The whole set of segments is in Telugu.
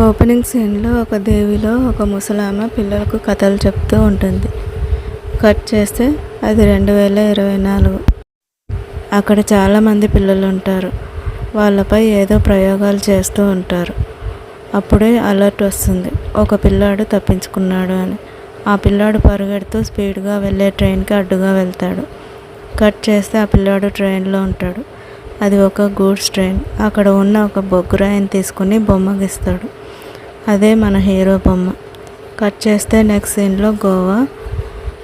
ఓపెనింగ్ సీన్లో ఒక దేవిలో ఒక ముసలామె పిల్లలకు కథలు చెప్తూ ఉంటుంది. కట్ చేస్తే అది రెండు వేల ఇరవై నాలుగు. అక్కడ చాలామంది పిల్లలు ఉంటారు. వాళ్ళపై ఏదో ప్రయోగాలు చేస్తూ ఉంటారు. అప్పుడే అలర్ట్ వస్తుంది. ఒక పిల్లాడు తప్పించుకున్నాడు అని. ఆ పిల్లాడు పరిగెడుతూ స్పీడ్గా వెళ్ళే ట్రైన్కి అడ్డుగా వెళ్తాడు. కట్ చేస్తే ఆ పిల్లాడు ట్రైన్లో ఉంటాడు. అది ఒక గూడ్స్ ట్రైన్. అక్కడ ఉన్న ఒక బొగ్గురాయిని తీసుకుని బొమ్మ గీస్తాడు అదే మన హీరో బొమ్మ. కట్ చేస్తే నెక్స్ట్ సీన్లో గోవా.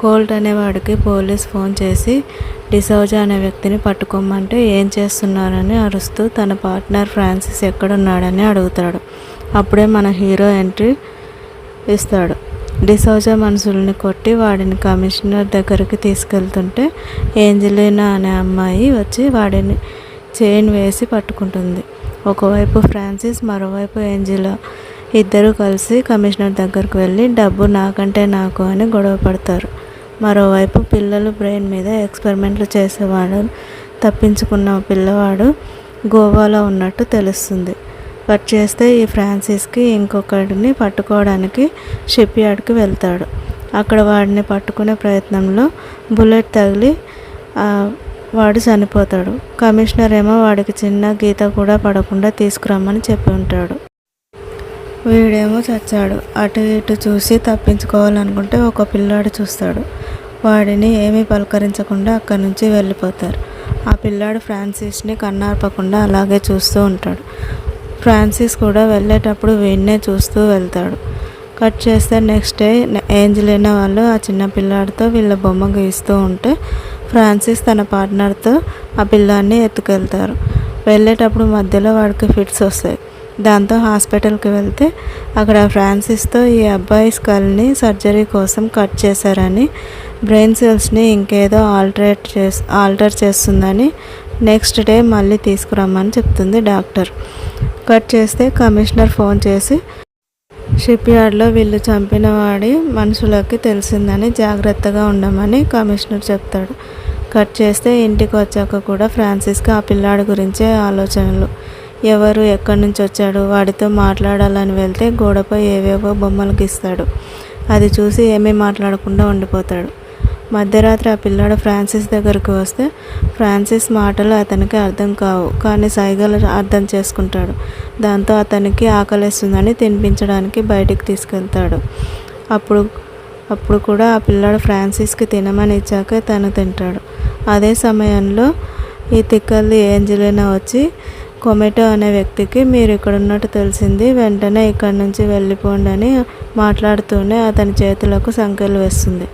కోల్ట్ అనేవాడికి పోలీస్ ఫోన్ చేసి డిసౌజా అనే వ్యక్తిని పట్టుకోమంటే ఏం చేస్తున్నారని అరుస్తూ తన పార్ట్నర్ ఫ్రాన్సిస్ ఎక్కడున్నాడని అడుగుతాడు. అప్పుడే మన హీరో ఎంట్రీ ఇస్తాడు. డిసౌజా మనుషుల్ని కొట్టి వాడిని కమిషనర్ దగ్గరికి తీసుకెళ్తుంటే ఏంజలీనా అనే అమ్మాయి వచ్చి వాడిని చైన్ వేసి పట్టుకుంటుంది. ఒకవైపు ఫ్రాన్సిస్ మరోవైపు ఏంజిలా. ఇద్దరు కలిసి కమిషనర్ దగ్గరకు వెళ్ళి డబ్బు నాకంటే నాకు అని గొడవ పడతారు. మరోవైపు పిల్లలు బ్రెయిన్ మీద ఎక్స్పెరిమెంట్లు చేసేవాడు తప్పించుకున్న పిల్లవాడు గోవాలో ఉన్నట్టు తెలుస్తుంది. కట్ చేస్తే ఈ ఫ్రాన్సిస్కి ఇంకొకడిని పట్టుకోవడానికి షిప్ యార్డ్కి వెళ్తాడు. అక్కడ వాడిని పట్టుకునే ప్రయత్నంలో బుల్లెట్ తగిలి వాడు చనిపోతాడు. కమిషనర్ ఏమో వాడికి చిన్న గీత కూడా పడకుండా తీసుకురమ్మని చెప్పి ఉంటాడు. వీడేమో చచ్చాడు. అటు ఇటు చూసి తప్పించుకోవాలనుకుంటే ఒక పిల్లాడు చూస్తాడు. వాడిని ఏమీ పలకరించకుండా అక్కడి నుంచి వెళ్ళిపోతారు. ఆ పిల్లాడు ఫ్రాన్సిస్ని కన్నార్పకుండా అలాగే చూస్తూ ఉంటాడు. ఫ్రాన్సిస్ కూడా వెళ్ళేటప్పుడు వీడినే చూస్తూ వెళ్తాడు. కట్ చేస్తే నెక్స్ట్ డే ఏంజలినా వాళ్ళు ఆ చిన్న పిల్లాడితో వీళ్ళ బొమ్మ గీస్తూ ఉంటే ఫ్రాన్సిస్ తన పార్ట్నర్తో ఆ పిల్లాన్ని ఎత్తుకెళ్తారు. వెళ్ళేటప్పుడు మధ్యలో వాడికి ఫిట్స్ వస్తాయి. దాంతో హాస్పిటల్కి వెళ్తే అక్కడ ఫ్రాన్సిస్తో ఈ అబ్బాయి స్కల్ని సర్జరీ కోసం కట్ చేశారని బ్రెయిన్ సెల్స్ని ఇంకేదో ఆల్టరేట్ చేస్ ఆల్టర్ చేస్తుందని నెక్స్ట్ డే మళ్ళీ తీసుకురమ్మని చెప్తుంది డాక్టర్. కట్ చేస్తే కమిషనర్ ఫోన్ చేసి షిప్ యార్డ్లో వీళ్ళు చంపిన వాడి మనుషులకి తెలిసిందని జాగ్రత్తగా ఉండమని కమిషనర్ చెప్తాడు. కట్ చేస్తే ఇంటికి వచ్చాక కూడా ఫ్రాన్సిస్కి ఆ పిల్లాడి గురించే ఆలోచనలు. ఎవరు ఎక్కడి నుంచి వచ్చాడు? వాడితో మాట్లాడాలని వెళ్తే గోడపై ఏవేవో బొమ్మలు గీస్తాడు. అది చూసి ఏమీ మాట్లాడకుండా ఉండిపోతాడు. మధ్యరాత్రి ఆ పిల్లాడు ఫ్రాన్సిస్ దగ్గరకు వస్తే ఫ్రాన్సిస్ మాటలు అతనికి అర్థం కావు కానీ సైగలు అర్థం చేసుకుంటాడు. దాంతో అతనికి ఆకలిస్తుందని తినిపించడానికి బయటికి తీసుకెళ్తాడు. అప్పుడు అప్పుడు కూడా ఆ పిల్లాడు ఫ్రాన్సిస్కి తినమని ఇచ్చాక తను తింటాడు. అదే సమయంలో ఈ తిక్కల్ది ఏంజలినా వచ్చి కొమెటో అనే వ్యక్తికి మీరు ఇక్కడ ఉన్నట్టు తెలిసింది. వెంటనే ఇక్కడి నుంచి వెళ్ళిపోండి అని మాట్లాడుతూనే అతని చేతులకు సంఖ్యలు వేస్తుంది.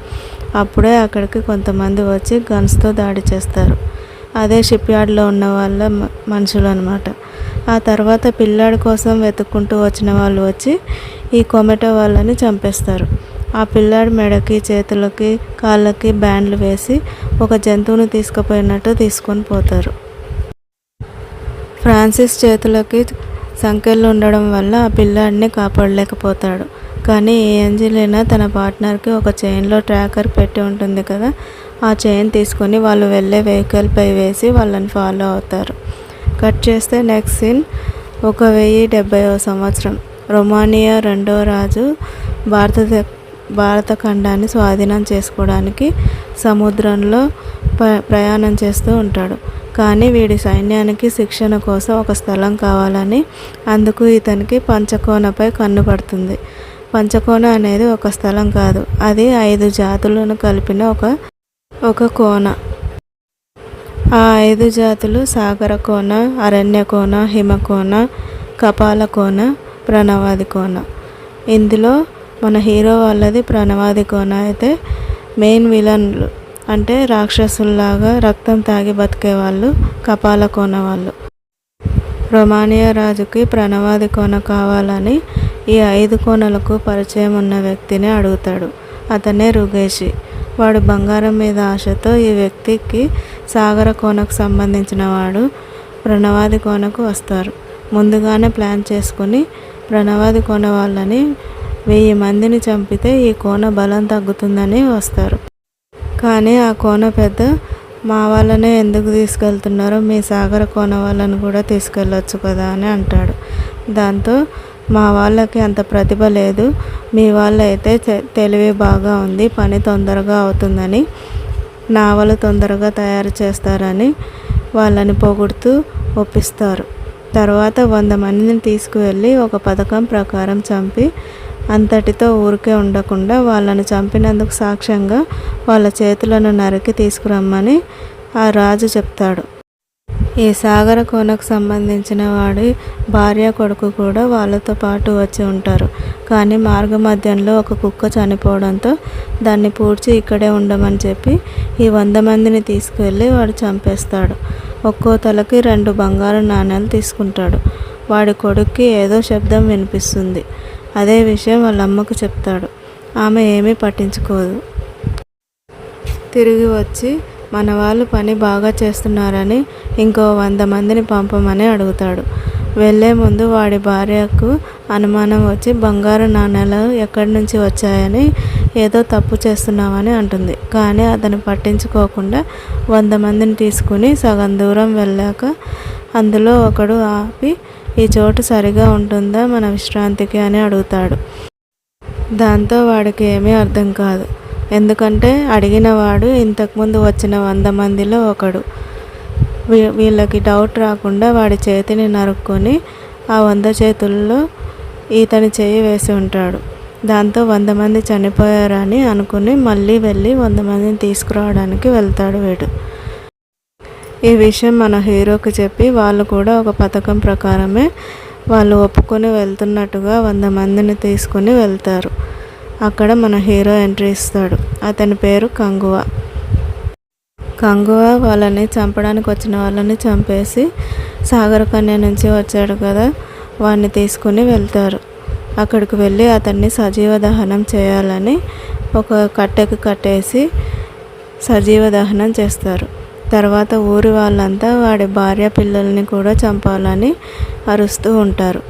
అప్పుడే అక్కడికి కొంతమంది వచ్చి గన్స్తో దాడి చేస్తారు. అదే షిప్ యార్డ్లో ఉన్న వాళ్ళ మనుషులు అనమాట ఆ తర్వాత పిల్లాడి కోసం వెతుక్కుంటూ వచ్చిన వాళ్ళు వచ్చి ఈ కొమెటో వాళ్ళని చంపేస్తారు. ఆ పిల్లాడి మెడకి చేతులకి కాళ్ళకి బ్యాండ్లు వేసి ఒక జంతువును తీసుకుపోయినట్టు తీసుకొని పోతారు. ఫ్రాన్సిస్ చేతులకి సంఖ్యలు ఉండడం వల్ల ఆ పిల్లాడిని కాపాడలేకపోతాడు. కానీ ఏంజలినా తన పార్ట్నర్కి ఒక చైన్లో ట్రాకర్ పెట్టి ఉంటుంది కదా ఆ చైన్ తీసుకొని వాళ్ళు వెళ్ళే వెహికల్పై వేసి వాళ్ళని ఫాలో అవుతారు. కట్ చేస్తే నెక్స్ట్ సీన్ ఒక వెయ్యి డెబ్బైవ సంవత్సరం. రొమానియా రెండో రాజు భారత భారత ఖండాన్ని స్వాధీనం చేసుకోవడానికి సముద్రంలో ప్రయాణం చేస్తూ ఉంటాడు. కానీ వీడి సైన్యానికి శిక్షణ కోసం ఒక స్థలం కావాలని అందుకు ఇతనికి పంచకోనపై కన్ను పడుతుంది. పంచకోన అనేది ఒక స్థలం కాదు. అది ఐదు జాతులను కలిపిన ఒక ఒక కోన ఆ ఐదు జాతులు సాగర కోన అరణ్య కోన హిమకోన కపాల కోన ప్రణవాది కోన ఇందులో మన హీరో వాళ్ళది ప్రణవాది కోన. అయితే మెయిన్ విలన్లు అంటే రాక్షసుల్లాగా రక్తం తాగి బతికే వాళ్ళు కపాల కోన వాళ్ళు. రొమానియా రాజుకి ప్రణవాది కోన కావాలని ఈ ఐదు కోనలకు పరిచయం ఉన్న వ్యక్తిని అడుగుతాడు. అతనే రుగేషి. వాడు బంగారం మీద ఆశతో ఈ వ్యక్తికి సాగర కోనకు సంబంధించిన వాడు ప్రణవాది కోనకు వస్తారు. ముందుగానే ప్లాన్ చేసుకుని ప్రణవాది కోన వాళ్ళని వెయ్యి మందిని చంపితే ఈ కోన బలం తగ్గుతుందని వస్తారు. కానీ ఆ కోన పెద్ద మా వాళ్ళనే ఎందుకు తీసుకెళ్తున్నారో మీ సాగర కోన వాళ్ళని కూడా తీసుకెళ్ళొచ్చు కదా అని అంటాడు. దాంతో మా వాళ్ళకి అంత ప్రతిభ లేదు. మీ వాళ్ళైతే తె- తెలివి బాగా ఉంది పని తొందరగా అవుతుందని నావలు తొందరగా తయారు చేస్తారని వాళ్ళని పొగుడుతూ ఒప్పిస్తారు. తర్వాత వంద మందిని తీసుకువెళ్ళి ఒక పథకం ప్రకారం చంపి అంతటితో ఊరికే ఉండకుండా వాళ్ళను చంపినందుకు సాక్ష్యంగా వాళ్ళ చేతులను నరికి తీసుకురమ్మని ఆ రాజు చెప్తాడు. ఈ సాగర కోనకు సంబంధించిన వాడి భార్య కొడుకు కూడా వాళ్ళతో పాటు వచ్చి ఉంటారు. కానీ మార్గ మధ్యంలో ఒక కుక్క చనిపోవడంతో దాన్ని పూడ్చి ఇక్కడే ఉండమని చెప్పి ఈ వంద మందిని తీసుకువెళ్ళి వాడు చంపేస్తాడు. ఒక్కో తలకి రెండు బంగారు నాణ్యాలు తీసుకుంటాడు. వాడి కొడుక్కి ఏదో శబ్దం వినిపిస్తుంది. అదే విషయం వాళ్ళ అమ్మకు చెప్తాడు. ఆమె ఏమీ పట్టించుకోదు. తిరిగి వచ్చి మన వాళ్ళు పని బాగా చేస్తున్నారని ఇంకో వంద మందిని పంపమని అడుగుతాడు. వెళ్ళే ముందు వాడి భార్యకు అనుమానం వచ్చి బంగారు నాణేలు ఎక్కడి నుంచి వచ్చాయని ఏదో తప్పు చేస్తున్నామని అంటుంది. కానీ అతను పట్టించుకోకుండా వంద మందిని తీసుకుని సగం దూరం వెళ్ళాక అందులో ఒకడు ఆపి ఈ చోటు సరిగా ఉంటుందా మన విశ్రాంతికి అని అడుగుతాడు. దాంతో వాడికి ఏమీ అర్థం కాదు. ఎందుకంటే అడిగిన వాడు ఇంతకుముందు వచ్చిన వంద మందిలో ఒకడు. వీ- వీళ్ళకి డౌట్ రాకుండా వాడి చేతిని నరుక్కొని ఆ వంద చేతుల్లో ఈతని చేయి వేసి ఉంటాడు. దాంతో వంద మంది చనిపోయారని అనుకుని మళ్ళీ వెళ్ళి వంద మందిని తీసుకురావడానికి వెళ్తాడు వీడు. ఈ విషయం మన హీరోకి చెప్పి వాళ్ళు కూడా ఒక పథకం ప్రకారమే వాళ్ళు ఒప్పుకొని వెళ్తున్నట్టుగా వంద మందిని తీసుకుని వెళ్తారు. అక్కడ మన హీరో ఎంట్రీ ఇస్తాడు. అతని పేరు కంగువ. కంగువ వాళ్ళని చంపడానికి వచ్చిన వాళ్ళని చంపేసి సాగర కన్య నుంచి వచ్చాడు కదా వాడిని తీసుకుని వెళ్తారు. అక్కడికి వెళ్ళి అతన్ని సజీవ దహనం చేయాలని ఒక కట్టెకి కట్టేసి సజీవ దహనం చేస్తారు. తర్వాత ఊరి వాళ్ళంతా వాడి భార్య పిల్లల్ని కూడా చంపాలని అరుస్తూ ఉంటారు.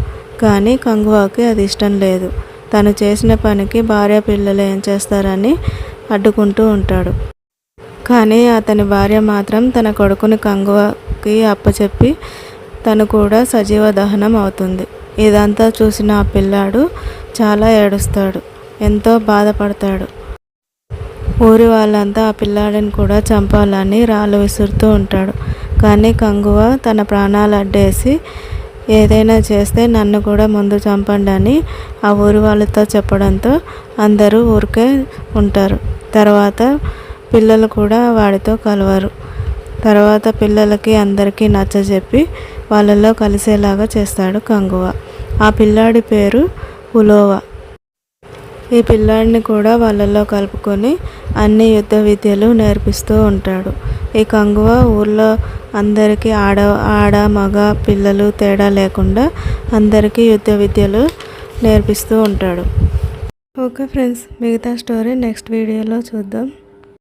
కానీ కంగువాకి అది ఇష్టం లేదు. తను చేసిన పనికి భార్య పిల్లలు ఏం చేస్తారని అడ్డుకుంటూ ఉంటాడు. కానీ అతని భార్య మాత్రం తన కొడుకుని కంగువాకి అప్పచెప్పి తను కూడా సజీవ దహనం అవుతుంది. ఇదంతా చూసిన ఆ పిల్లాడు చాలా ఏడుస్తాడు. ఎంతో బాధపడతాడు. ఊరి వాళ్ళంతా ఆ పిల్లాడిని కూడా చంపాలని రాళ్ళు విసురుతూ ఉంటాడు. కానీ కంగువ తన ప్రాణాలు అడ్డేసి ఏదైనా చేస్తే నన్ను కూడా ముందు చంపండి అని ఆ ఊరి వాళ్ళతో చెప్పడంతో అందరూ ఊరికే ఉంటారు. తర్వాత పిల్లలు కూడా వాడితో కలవరు. తర్వాత పిల్లలకి అందరికీ నచ్చజెప్పి వాళ్ళలో కలిసేలాగా చేస్తాడు కంగువ. ఆ పిల్లాడి పేరు ఉలోవా. ఈ పిల్లాడిని కూడా వాళ్ళల్లో కలుపుకొని అన్ని యుద్ధ విద్యలు నేర్పిస్తూ ఉంటాడు. ఈ కంగువ ఊర్లో అందరికీ ఆడ ఆడ మగ పిల్లలు తేడా లేకుండా అందరికీ యుద్ధ విద్యలు నేర్పిస్తూ ఉంటాడు. ఓకే ఫ్రెండ్స్ మిగతా స్టోరీ నెక్స్ట్ వీడియోలో చూద్దాం.